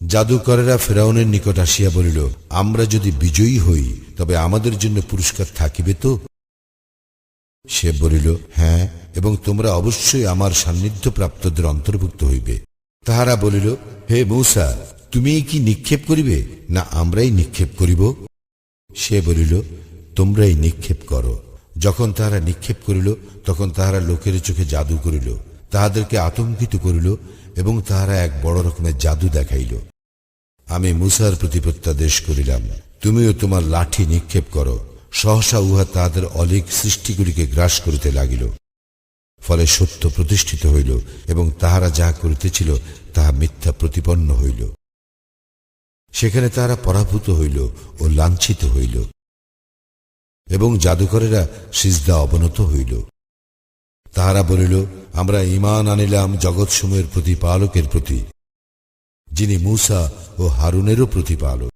জাদুকরেরা ফেরাউনের নিকট আসিয়া বলিল, আমরা যদি বিজয়ী হই, তবে আমাদের জন্য পুরস্কার থাকিবে তো? সে বলিল হ্যাঁ এবং তোমরা অবশ্যই আমার সান্নিধ্য প্রাপ্তদের অন্তর্ভুক্ত হইবে। তাহারা বলিল, হে মৌসা তুমি কি নিক্ষেপ করিবে, না আমরাই নিক্ষেপ করিব? সে বলিল, তোমরাই নিক্ষেপ করো। যখন তাহারা নিক্ষেপ করিল, তখন তাহারা লোকের চোখে জাদু করিল। তাহাদেরকে আতঙ্কিত করিল এবং তাহারা এক বড় রকমের জাদু দেখাইল। আমি মুসার প্রতি প্রত্যাদেশ করিলাম, তুমিও তোমার লাঠি নিক্ষেপ করো, সহসা উহা তাহাদের অলিক সৃষ্টিগুলিকে গ্রাস করিতে লাগিল। ফলে সত্য প্রতিষ্ঠিত হইল এবং তাহারা যাহা করিতেছিল তাহা মিথ্যা প্রতিপন্ন হইল। সেখানে তাহারা পরাভূত হইল ও লাঞ্ছিত হইল। এবং জাদুকরেরা সিজদা অবনত হইল। তাহারা বলিল আমরা ইমান আনিলাম জগৎসমূহের প্রতিপালকের প্রতি যিনি মূসা ও হারুনেরও প্রতিপালক।